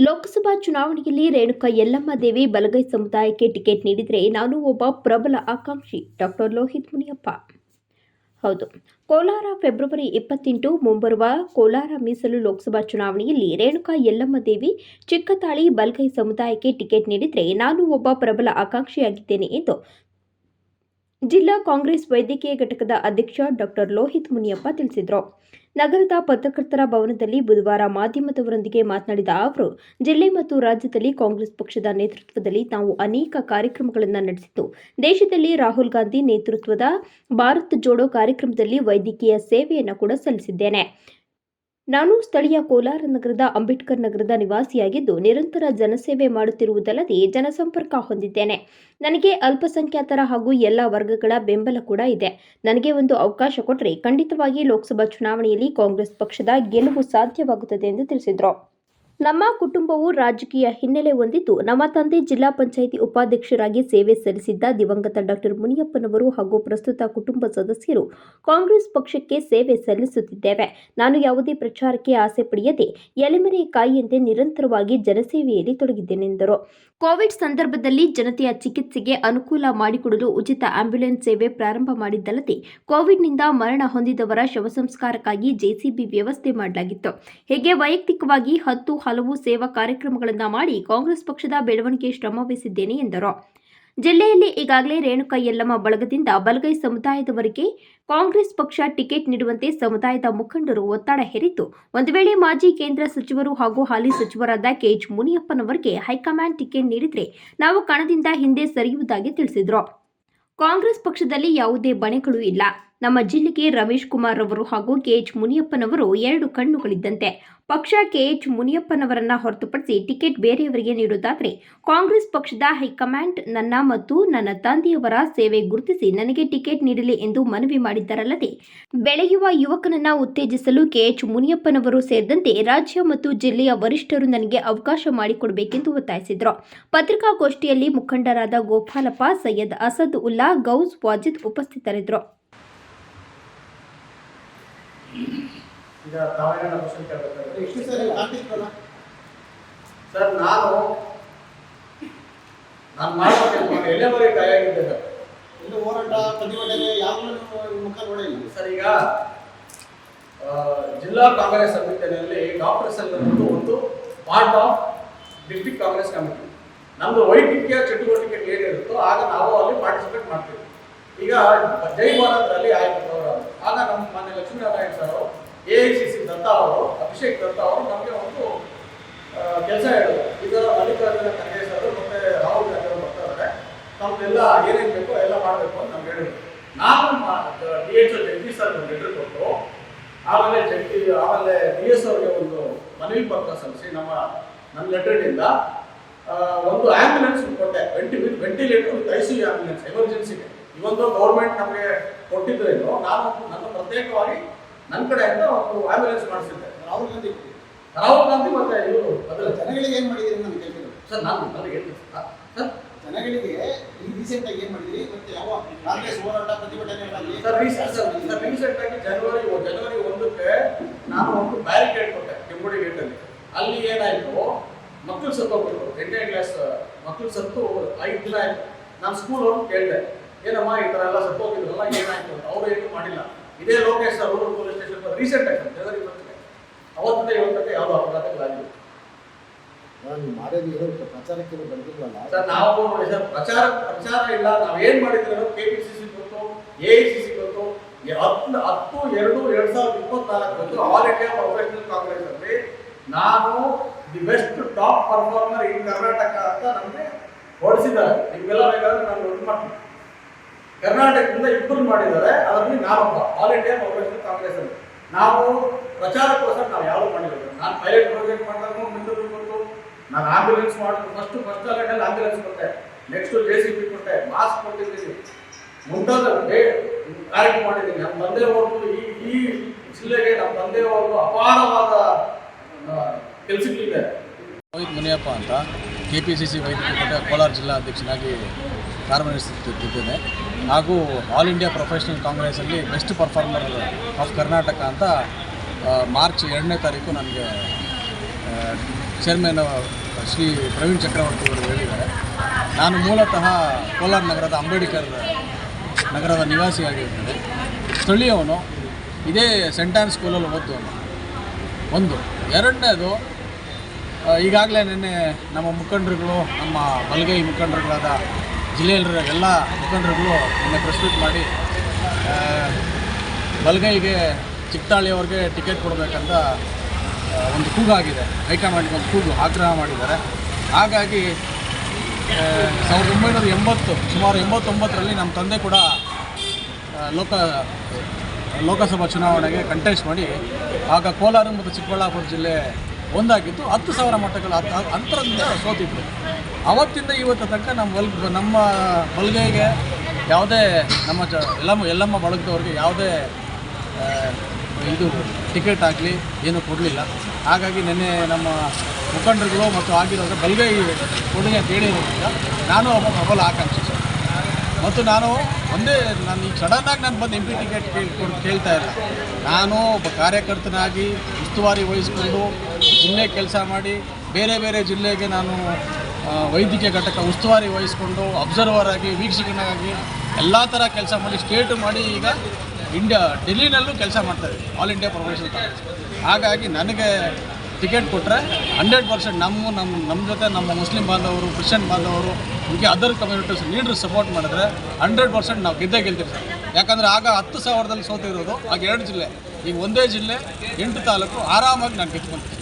ಲೋಕಸಭಾ ಚುನಾವಣೆಯಲ್ಲಿ ರೇಣುಕಾ ಯಲ್ಲಮ್ಮ ದೇವಿ ಬಲಗೈ ಸಮುದಾಯಕ್ಕೆ ಟಿಕೆಟ್ ನೀಡಿದರೆ ನಾನು ಒಬ್ಬ ಪ್ರಬಲ ಆಕಾಂಕ್ಷಿ ಡಾಕ್ಟರ್ ಲೋಹಿತ್ ಮುನಿಯಪ್ಪ. ಹೌದು, ಕೋಲಾರ ಫೆಬ್ರವರಿ ಇಪ್ಪತ್ತೆಂಟು ಮುಂಬರುವ ಕೋಲಾರ ಮೀಸಲು ಲೋಕಸಭಾ ಚುನಾವಣೆಯಲ್ಲಿ ರೇಣುಕಾ ಯಲ್ಲಮ್ಮ ದೇವಿ ಚಿಕ್ಕತಾಳಿ ಬಲ್ಗೈ ಸಮುದಾಯಕ್ಕೆ ಟಿಕೆಟ್ ನೀಡಿದರೆ ನಾನು ಒಬ್ಬ ಪ್ರಬಲ ಆಕಾಂಕ್ಷಿಯಾಗಿದ್ದೇನೆ ಎಂದು ಜಿಲ್ಲಾ ಕಾಂಗ್ರೆಸ್ ವೈದ್ಯಕೀಯ ಘಟಕದ ಅಧ್ಯಕ್ಷ ಡಾಕ್ಟರ್ ಲೋಹಿತ್ ಮುನಿಯಪ್ಪ ತಿಳಿಸಿದರು. ನಗರದ ಪತ್ರಕರ್ತರ ಭವನದಲ್ಲಿ ಬುಧವಾರ ಮಾಧ್ಯಮದವರೊಂದಿಗೆ ಮಾತನಾಡಿದ ಅವರು, ಜಿಲ್ಲೆ ಮತ್ತು ರಾಜ್ಯದಲ್ಲಿ ಕಾಂಗ್ರೆಸ್ ಪಕ್ಷದ ನೇತೃತ್ವದಲ್ಲಿ ನಾವು ಅನೇಕ ಕಾರ್ಯಕ್ರಮಗಳನ್ನು ನಡೆಸಿತು ದೇಶದಲ್ಲಿ ರಾಹುಲ್ ಗಾಂಧಿ ನೇತೃತ್ವದ ಭಾರತ್ ಜೋಡೋ ಕಾರ್ಯಕ್ರಮದಲ್ಲಿ ವೈದ್ಯಕೀಯ ಸೇವೆಯನ್ನು ಕೂಡ ಸಲ್ಲಿಸಿದ್ದೇನೆ. ನಾನು ಸ್ಥಳೀಯ ಕೋಲಾರ ನಗರದ ಅಂಬೇಡ್ಕರ್ ನಗರದ ನಿವಾಸಿಯಾಗಿದ್ದು ನಿರಂತರ ಜನಸೇವೆ ಮಾಡುತ್ತಿರುವುದಲ್ಲದೆ ಜನಸಂಪರ್ಕ ಹೊಂದಿದ್ದೇನೆ. ನನಗೆ ಅಲ್ಪಸಂಖ್ಯಾತರ ಹಾಗೂ ಎಲ್ಲ ವರ್ಗಗಳ ಬೆಂಬಲ ಕೂಡ ಇದೆ. ನನಗೆ ಒಂದು ಅವಕಾಶ ಕೊಟ್ಟರೆ ಖಂಡಿತವಾಗಿ ಲೋಕಸಭಾ ಚುನಾವಣೆಯಲ್ಲಿ ಕಾಂಗ್ರೆಸ್ ಪಕ್ಷದ ಗೆಲುವು ಸಾಧ್ಯವಾಗುತ್ತದೆ ಎಂದು ತಿಳಿಸಿದರು. ನಮ್ಮ ಕುಟುಂಬವು ರಾಜಕೀಯ ಹಿನ್ನೆಲೆ ಹೊಂದಿದ್ದು, ನಮ್ಮ ತಂದೆ ಜಿಲ್ಲಾ ಪಂಚಾಯಿತಿ ಉಪಾಧ್ಯಕ್ಷರಾಗಿ ಸೇವೆ ಸಲ್ಲಿಸಿದ್ದ ದಿವಂಗತ ಡಾಕ್ಟರ್ ಮುನಿಯಪ್ಪನವರು ಹಾಗೂ ಪ್ರಸ್ತುತ ಕುಟುಂಬ ಸದಸ್ಯರು ಕಾಂಗ್ರೆಸ್ ಪಕ್ಷಕ್ಕೆ ಸೇವೆ ಸಲ್ಲಿಸುತ್ತಿದ್ದೇವೆ. ನಾನು ಯಾವುದೇ ಪ್ರಚಾರಕ್ಕೆ ಆಸೆ ಪಡೆಯದೆ ಎಲೆಮರೆ ಕಾಯಿಯಂತೆ ನಿರಂತರವಾಗಿ ಜನಸೇವೆಯಲ್ಲಿ ತೊಡಗಿದ್ದೇನೆಂದರು ಕೋವಿಡ್ ಸಂದರ್ಭದಲ್ಲಿ ಜನತೆಯ ಚಿಕಿತ್ಸೆಗೆ ಅನುಕೂಲ ಮಾಡಿಕೊಡಲು ಉಚಿತ ಆಂಬ್ಯುಲೆನ್ಸ್ ಸೇವೆ ಪ್ರಾರಂಭ ಮಾಡಿದ್ದಲ್ಲದೆ, ಕೋವಿಡ್ನಿಂದ ಮರಣ ಹೊಂದಿದವರ ಶವ ಸಂಸ್ಕಾರಕ್ಕಾಗಿ ಜೆಸಿಬಿ ವ್ಯವಸ್ಥೆ ಮಾಡಲಾಗಿತ್ತು. ಹೀಗೆ ವೈಯಕ್ತಿಕವಾಗಿ ಹತ್ತು ಹಲವು ಸೇವಾ ಕಾರ್ಯಕ್ರಮಗಳನ್ನು ಮಾಡಿ ಕಾಂಗ್ರೆಸ್ ಪಕ್ಷದ ಬೆಳವಣಿಗೆ ಶ್ರಮವಹಿಸಿದ್ದೇನೆ ಎಂದರು. ಜಿಲ್ಲೆಯಲ್ಲಿ ಈಗಾಗಲೇ ರೇಣುಕಾ ಯಲ್ಲಮ್ಮ ಬಳಗದಿಂದ ಬಲಗೈ ಸಮುದಾಯದವರಿಗೆ ಕಾಂಗ್ರೆಸ್ ಪಕ್ಷ ಟಿಕೆಟ್ ನೀಡುವಂತೆ ಸಮುದಾಯದ ಮುಖಂಡರು ಒತ್ತಡ ಹೇರಿದ್ದು, ಒಂದು ವೇಳೆ ಮಾಜಿ ಕೇಂದ್ರ ಸಚಿವರು ಹಾಗೂ ಹಾಲಿ ಸಚಿವರಾದ ಕೆಎಚ್ ಮುನಿಯಪ್ಪನವರಿಗೆ ಹೈಕಮಾಂಡ್ ಟಿಕೆಟ್ ನೀಡಿದರೆ ನಾವು ಕಣದಿಂದ ಹಿಂದೆ ಸರಿಯುವುದಾಗಿ ತಿಳಿಸಿದರು. ಕಾಂಗ್ರೆಸ್ ಪಕ್ಷದಲ್ಲಿ ಯಾವುದೇ ಬಣೆಗಳು ಇಲ್ಲ. ನಮ್ಮ ಜಿಲ್ಲೆಗೆ ರಮೇಶ್ ಕುಮಾರ್ ಅವರು ಹಾಗೂ ಕೆಎಚ್ ಮುನಿಯಪ್ಪನವರು ಎರಡು ಕಣ್ಣುಗಳಿದ್ದಂತೆ. ಪಕ್ಷ ಕೆಎಚ್ ಮುನಿಯಪ್ಪನವರನ್ನ ಹೊರತುಪಡಿಸಿ ಟಿಕೆಟ್ ಬೇರೆಯವರಿಗೆ ನೀಡುವುದಾದರೆ ಕಾಂಗ್ರೆಸ್ ಪಕ್ಷದ ಹೈಕಮಾಂಡ್ ನನ್ನ ಮತ್ತು ನನ್ನ ತಂದೆಯವರ ಸೇವೆ ಗುರುತಿಸಿ ನನಗೆ ಟಿಕೆಟ್ ನೀಡಲಿ ಎಂದು ಮನವಿ ಮಾಡಿದ್ದರಲ್ಲದೆ, ಬೆಳೆಯುವ ಯುವಕನನ್ನ ಉತ್ತೇಜಿಸಲು ಕೆಎಚ್ ಮುನಿಯಪ್ಪನವರು ಸೇರಿದಂತೆ ರಾಜ್ಯ ಮತ್ತು ಜಿಲ್ಲೆಯ ವರಿಷ್ಠರು ನನಗೆ ಅವಕಾಶ ಮಾಡಿಕೊಡಬೇಕೆಂದು ಒತ್ತಾಯಿಸಿದರು. ಪತ್ರಿಕಾಗೋಷ್ಠಿಯಲ್ಲಿ ಮುಖಂಡರಾದ ಗೋಪಾಲಪ್ಪ, ಸೈಯದ್ ಅಸದ್ ಉಲ್ಲಾ, ಗೌಸ್ ವಾಜಿದ್ ಉಪಸ್ಥಿತರಿದ್ದರು. ಈಗ ತಾವೇನ ಕ್ವಶನ್ ಕೇಳಬೇಕಾದ್ರೆ ಎಷ್ಟು ಸರ್ ಆಗ್ತಿತ್ತಲ್ಲ ಸರ್ ನಾನು ನಾನು ಮಾಡಬೇಕು ಎಲೆಮರೆ ಗಾಯಾಗಿದ್ದೆ ಸರ್ ಎಲ್ಲ ಹೋರಾಟ ಪ್ರತಿಭಟನೆ ಯಾವಾಗಲೂ ಮುಖ ನೋಡಿಲ್ಲ ಸರ್ ಈಗ ಜಿಲ್ಲಾ ಕಾಂಗ್ರೆಸ್ ಸಮಿತಿಯಲ್ಲಿ ಡಾಕ್ಟರ್ ಸಂಘ ಒಂದು part of district Congress committee ನಮ್ದು ವೈದ್ಯಕೀಯ ಚಟುವಟಿಕೆ ಏನಿರುತ್ತೋ ಆಗ ನಾವು ಅಲ್ಲಿ ಪಾರ್ಟಿಸಿಪೇಟ್ ಮಾಡ್ತೀವಿ. ಈಗ ಜೈ ಭಾರತದಲ್ಲಿ ಆಯ್ತು ಅವರು ಆಗ ನಮ್ಮ ಮಾನ್ಯ Lakshminarayana sir A I C C Datta ಅವರು ಅಭಿಷೇಕ್ ದತ್ತಾ ಅವರು ನಮಗೆ ಒಂದು ಕೆಲಸ ಹೇಳಿದ್ರು ಈಗ ಮಲ್ಲಿಕಾರ್ಜುನ ಖರ್ಗೆ ಸರ್ ಮತ್ತೆ ರಾಹುಲ್ ಗಾಂಧಿ ಅವರು ಬರ್ತಾರೆ ತಮ್ಮೆಲ್ಲ ಏನೇನು ಬೇಕೋ ಎಲ್ಲ ಮಾಡಬೇಕು ಅಂತ ನಮ್ಗೆ ಹೇಳಿದ್ರು. ನಾನು ಡಿ ಎಚ್ ಜಗದೀಶ್ ಸರ್ ಒಂದು ಲೆಟರ್ ಕೊಟ್ಟು, ಆಮೇಲೆ ಜಗದಿ ಆಮೇಲೆ ಡಿ ಎಸ್ ಅವ್ರಿಗೆ ಒಂದು ಮನವಿ ಪತ್ರ ಸಲ್ಲಿಸಿ ನಮ್ಮ ನನ್ನ ಲೆಟರ್ನಿಂದ ಒಂದು ಆಂಬ್ಯುಲೆನ್ಸ್ ಕೊಟ್ಟೆ. Venti ventilator with I C ambulance ಎಮರ್ಜೆನ್ಸಿಗೆ ಇವೊಂದು ಗೌರ್ಮೆಂಟ್ ನಮಗೆ ಕೊಟ್ಟಿದ್ದರಿಂದ ನಾನು ನನ್ನ ಪ್ರತ್ಯೇಕವಾಗಿ ನನ್ನ ಕಡೆಯಿಂದ ಒಂದು ಆಂಬ್ಯುಲೆನ್ಸ್ ಮಾಡಿಸಿದ್ದೆ. ರಾಹುಲ್ ಗಾಂಧಿ ರಾಹುಲ್ ಗಾಂಧಿ ಮತ್ತೆ ಇವರು ಅದರ ಜನಗಳಿಗೆ ಏನ್ ಮಾಡಿದಿರಿ ನಾನು ಕೇಳ್ತೀನಿ. ಸರ್ ನಾನು ನನಗೆ ಹೇಳ್ತೀನಿ. Sir sir? ಜನಗಳಿಗೆ ಈ ರೀಸೆಂಟ್ ಆಗಿ ಏನ್ ಮಾಡಿದ್ರಿ ಮತ್ತೆ ಯಾವ ಕಾಂಗ್ರೆಸ್ ಹೋರಾಟ ಪ್ರತಿಭಟನೆಗಳಲ್ಲಿ sir recent sir sir recent ಆಗಿ ಜನವರಿ ಜನವರಿ ಒಂದಕ್ಕೆ ನಾನು ಒಂದು ಬ್ಯಾರಿಕೇಡ್ ಕೊಟ್ಟೆ ಕೆಂಗುಡಿ ಗೇಟಲ್ಲಿ ಅಲ್ಲಿ. ಏನಾಯ್ತು? ಮಕ್ಕಳು ಸತ್ತೋಗ್ಬಿಟ್ರು ಎಂಟನೇ ಕ್ಲಾಸ್ ಮಕ್ಕಳು ಸತ್ತು ಐದು ದಿನ ಆಯ್ತು. ನಾನು ಸ್ಕೂಲ್ ಅವ್ರು ಕೇಳಿದೆ. ಏನಮ್ಮ ಈ ಥರ ಎಲ್ಲ ಸತ್ತೋಗಿದ್ರಲ್ಲ ಏನಾಯ್ತು ಅವರು ಅವ್ರು ಏನು ಮಾಡಿಲ್ಲ. ಇದೇ ಲೋಕೇಶ್ ಸರ್ ಅವರು ಪೊಲೀಸ್ ಸ್ಟೇಷನ್ ರೀಸೆಂಟ್ ಆಗಿ ಜನವರಿ ಒಂದಕ್ಕೆ ಅವತ್ತಿಂದ ಇವತ್ತಕ್ಕೆ ಯಾವುದೋ ಅಪಘಾತಗಳಾಗಿಲ್ಲ ನಾನು ಮಾಡೋದು ಏನೋ ಪ್ರಚಾರಕ್ಕೆ ಬಂದಿಲ್ವಲ್ಲ? ಸರ್, ನಾವು ಸರ್, ಪ್ರಚಾರ ಪ್ರಚಾರ ಇಲ್ಲ. ನಾವು ಮಾಡಿದ್ರು ಕೆ ಪಿ ಸಿ ಸಿ ಗೊತ್ತು ಎ ಸಿ ಸಿ ಈ ಹತ್ತು ಹತ್ತು, ಎರಡು, ಎರಡ್ ಸಾವಿರದ ಇಪ್ಪತ್ನಾಲ್ಕರಂದು ಆಲ್ ಇಂಡಿಯಾ ಪ್ರೊಫೆಷನಲ್ ಕಾಂಗ್ರೆಸ್ ಅಲ್ಲಿ ನಾನು the best top performer in Karnataka ಅಂತ ನಮಗೆ ಹೊಡಿಸಿದ್ದಾರೆ. ನಿಮ್ಗೆಲ್ಲ ಬೇಕಾದ್ರೆ ನಾನು ಇದು ಮಾಡ್ತೀನಿ ಕರ್ನಾಟಕದಿಂದ ಇಬ್ಬರು ಮಾಡಿದ್ದಾರೆ. ಅದರಲ್ಲಿ ನಾನೊಬ್ಬ ಆಲ್ ಇಂಡಿಯಾ ಪ್ರೊಫೆಷನಲ್ ಕಾಂಗ್ರೆಸ್ ಅಲ್ಲಿ. ನಾವು ಪ್ರಚಾರಕ್ಕೋಸ್ಕರ ನಾವು ಯಾವುದು ಮಾಡಿರೋದು ನಾನು ಪೈಲಟ್ ಪ್ರಾಜೆಕ್ಟ್ ಮಾಡಿದಾಗ ನಾನು ಆಂಬ್ಯುಲೆನ್ಸ್ ಮಾಡಿದ್ರು ಫಸ್ಟ್ ಫಸ್ಟ್ ಅಲೆಟಲ್ಲಿ ಆಂಬ್ಯುಲೆನ್ಸ್ ಕೊಟ್ಟೆ. ನೆಕ್ಸ್ಟ್ ಜೆ ಸಿ ಬಿ ಕೊಟ್ಟೆ. ಮಾಸ್ಕ್ ಕೊಟ್ಟಿದ್ದೀನಿ. ಮುಂತಾದ ಕಾರ್ಯಕ್ರಮ ಮಾಡಿದ್ದೀನಿ. ನಮ್ಮ ತಂದೆಯವ್ರದ್ದು ಈ ಈ ಜಿಲ್ಲೆಗೆ ನಮ್ಮ ತಂದೆಯವ್ರದ್ದು ಅಪಾರವಾದ ಕೆಲಸಗಳಿದೆ. ರೋಹಿತ್ ಮುನಿಯಪ್ಪ ಅಂತ ಕೆ ಪಿ ಸಿ ಸಿ ವೈದ್ಯಕೀಯ ಕೋಲಾರ ಜಿಲ್ಲಾ ಅಧ್ಯಕ್ಷನಾಗಿ ಕಾರ್ಯನಿರ್ವಹಿಸುತ್ತಿದ್ದೇನೆ. ಹಾಗೂ ಆಲ್ ಇಂಡಿಯಾ ಪ್ರೊಫೆಷನಲ್ ಕಾಂಗ್ರೆಸ್ಸಲ್ಲಿ ಬೆಸ್ಟ್ ಪರ್ಫಾರ್ಮರ್ ಆಫ್ ಕರ್ನಾಟಕ ಅಂತ ಮಾರ್ಚ್ ಎರಡನೇ ತಾರೀಕು ನನಗೆ ಚೇರ್ಮನ್ ಶ್ರೀ ಪ್ರವೀಣ್ ಚಕ್ರವರ್ತಿ ಅವರು ಹೇಳಿದ್ದಾರೆ. ನಾನು ಮೂಲತಃ ಕೋಲಾರ ನಗರದ ಅಂಬೇಡ್ಕರ್ ನಗರದ ನಿವಾಸಿಯಾಗಿರ್ತೇನೆ ಸ್ಥಳೀಯವನು ಇದೇ ಸೆಂಟ್ ಆನ್ ಸ್ಕೂಲಲ್ಲಿ ಅವನು ಒಂದು. ಎರಡನೇದು ಈಗಾಗಲೇ ನಿನ್ನೆ ನಮ್ಮ ಮುಖಂಡರುಗಳು, ನಮ್ಮ ಬಲಗೈ ಮುಖಂಡರುಗಳಾದ ಜಿಲ್ಲೆಯಲ್ಲಿರೋ ಎಲ್ಲ ಮುಖಂಡರುಗಳು ನಿನ್ನೆ ಪ್ರೆಸ್ ಮಾಡಿ ಬಲಗೈಗೆ ಚಿಕ್ತಾಳಿಯವ್ರಿಗೆ ಟಿಕೆಟ್ ಕೊಡಬೇಕಂತ ಒಂದು ಕೂಗಾಗಿದೆ ಹೈಕಮಾಂಡ್ಗೆ ಒಂದು ಕೂಗು ಆಗ್ರಹ ಮಾಡಿದ್ದಾರೆ. ಹಾಗಾಗಿ ಸಾವಿರದ ಒಂಬೈನೂರ ಎಂಬತ್ತು, ಸುಮಾರು ಎಂಬತ್ತೊಂಬತ್ತರಲ್ಲಿ ನಮ್ಮ ತಂದೆ ಕೂಡ ಲೋಕ, ಲೋಕಸಭಾ ಚುನಾವಣೆಗೆ ಕಂಟೆಸ್ಟ್ ಮಾಡಿ, ಆಗ ಕೋಲಾರ ಮತ್ತು ಚಿಕ್ಕಬಳ್ಳಾಪುರ ಜಿಲ್ಲೆ ಒಂದಾಗಿತ್ತು. ಹತ್ತು ಸಾವಿರ ಅತ್- ಅಂತರದಿಂದ ಸೋತಿದ್ದರು ಅವತ್ತಿಂದ ಇವತ್ತು ತನಕ ನಮ್ಮ ಬಲ್, ನಮ್ಮ ಬಲ್ಗೈಗೆ ಯಾವುದೇ ನಮ್ಮ ಜ, ಎಲ್ಲಮ್ಮ ಎಲ್ಲಮ್ಮ ಬಳಗದವ್ರಿಗೆ ಯಾವುದೇ ಇದು ಟಿಕೆಟ್ ಆಗಲಿ, ಏನೂ ಕೊಡಲಿಲ್ಲ. ಹಾಗಾಗಿ ನಿನ್ನೆ ನಮ್ಮ ಮುಖಂಡರುಗಳು ಮತ್ತು ಆಗಿರೋದ್ರೆ ಬಲ್ಗೈ ಕೊಡುಗೆ ಅಂತ ಹೇಳಿರೋದ್ರಿಂದ ನಾನು ಒಬ್ಬ ಪ್ರಬಲ ಆಕಾಂಕ್ಷಿ ಸರ್. ಮತ್ತು ನಾನು ಒಂದೇ ನಾನು ಈಗ ಸಡನ್ನಾಗಿ ನಾನು ಬಂದು ಎಂ ಪಿ ಟಿಕೆಟ್ ಕೇಳ್ಕೊಂಡು ಕೇಳ್ತಾ ಇಲ್ಲ. ನಾನು ಒಬ್ಬ ಕಾರ್ಯಕರ್ತನಾಗಿ ಉಸ್ತುವಾರಿ ವಹಿಸಿಕೊಂಡು ಜಿಲ್ಲೆ ಕೆಲಸ ಮಾಡಿ ಬೇರೆ ಬೇರೆ ಜಿಲ್ಲೆಗೆ ನಾನು ವೈದ್ಯಕೀಯ ಘಟಕ ಉಸ್ತುವಾರಿ ವಹಿಸಿಕೊಂಡು ಅಬ್ಸರ್ವರ್ ಆಗಿ, ವೀಕ್ಷಕನಾಗಿ ಎಲ್ಲ ಥರ ಕೆಲಸ ಮಾಡಿ, ಸ್ಟೇಟ್ ಮಾಡಿ ಈಗ ಇಂಡಿಯಾ, ಡೆಲ್ಲಿನಲ್ಲೂ ಕೆಲಸ ಮಾಡ್ತಾಯಿದ್ದೆ ಆಲ್ ಇಂಡಿಯಾ ಪ್ರೊಫೆಷನಲ್ ಕಾಂಗ್ರೆಸ್ ಹಾಗಾಗಿ ನನಗೆ ಟಿಕೆಟ್ ಕೊಟ್ಟರೆ ಹಂಡ್ರೆಡ್ ಪರ್ಸೆಂಟ್ ನಮ್ಮ ನಮ್ಮ ನಮ್ಮ ಜೊತೆ ನಮ್ಮ ಮುಸ್ಲಿಂ ಬಾಂಧವರು, ಕ್ರಿಶ್ಚಿಯನ್ ಬಾಂಧವರು, ಹೀಗೆ ಅದರ್ ಕಮ್ಯುನಿಟೀಸ್ ಲೀಡ್ರ್ ಸಪೋರ್ಟ್ ಮಾಡಿದ್ರೆ ಹಂಡ್ರೆಡ್ ಪರ್ಸೆಂಟ್ ನಾವು ಗೆದ್ದೇ ಗೆಲ್ತೀವಿ ಸರ್. ಯಾಕಂದರೆ ಆಗ ಹತ್ತು ಸಾವಿರದಲ್ಲಿ ಸೋತಿರೋದು, ಆಗ ಎರಡು ಜಿಲ್ಲೆ, ಈಗ ಒಂದೇ ಜಿಲ್ಲೆ, ಎಂಟು ತಾಲೂಕು ಆರಾಮಾಗಿ ನಾನು ಗೆದ್ಕೊಂತೀನಿ.